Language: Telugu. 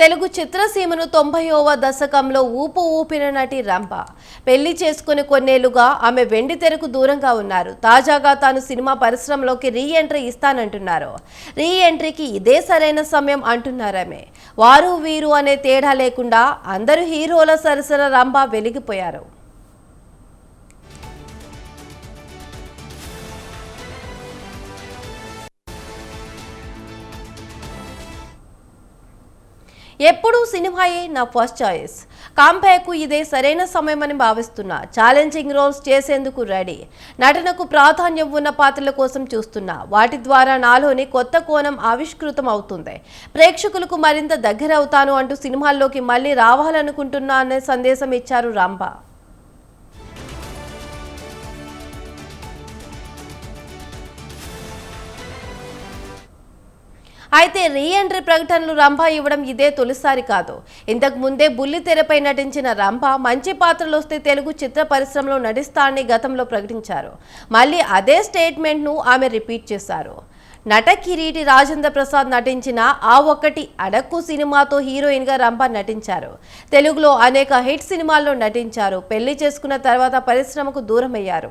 తెలుగు చిత్రసీమను తొంభైవ దశకంలో ఊపు ఊపిన నటి రంభ. పెళ్ళి చేసుకుని కొన్నేళ్ళుగా ఆమె వెండి తెరకు దూరంగా ఉన్నారు. తాజాగా తాను సినిమా పరిశ్రమలోకి రీ ఎంట్రీ ఇస్తానంటున్నారు. రీ ఎంట్రీకి ఇదే సరైన సమయం అంటున్నారు ఆమె. వారు వీరు అనే తేడా లేకుండా అందరూ హీరోల సరసన రంభ వెలిగిపోయారు. ఎప్పుడూ సినిమాయే నా ఫస్ట్ చాయిస్. కాంపేకు ఇదే సరైన సమయమని భావిస్తున్నా ఛాలెంజింగ్ రోల్స్ చేసేందుకు రెడీ. నటనకు ప్రాధాన్యం ఉన్న పాత్రల కోసం చూస్తున్నా వాటి ద్వారా నాలోని కొత్త కోణం ఆవిష్కృతం అవుతుంది. ప్రేక్షకులకు మరింత దగ్గర అవుతాను అంటూ సినిమాల్లోకి మళ్ళీ రావాలనుకుంటున్నా అనే సందేశం ఇచ్చారు రాంబా. అయితే రీ ఎంట్రీ ప్రకటనలు రంభ ఇవ్వడం ఇదే తొలిసారి కాదు. ఇంతకు ముందే బుల్లి తెరపై నటించిన రంభ మంచి పాత్రలు వస్తే తెలుగు చిత్ర పరిశ్రమలో నటిస్తా అని గతంలో ప్రకటించారు. మళ్ళీ అదే స్టేట్మెంట్ను ఆమె రిపీట్ చేశారు. నట కిరీటి రాజేంద్ర ప్రసాద్ నటించిన ఆ ఒక్కటి అడక్కు సినిమాతో హీరోయిన్గా రంభ నటించారు. తెలుగులో అనేక హిట్ సినిమాల్లో నటించారు. పెళ్ళి చేసుకున్న తర్వాత పరిశ్రమకు దూరమయ్యారు.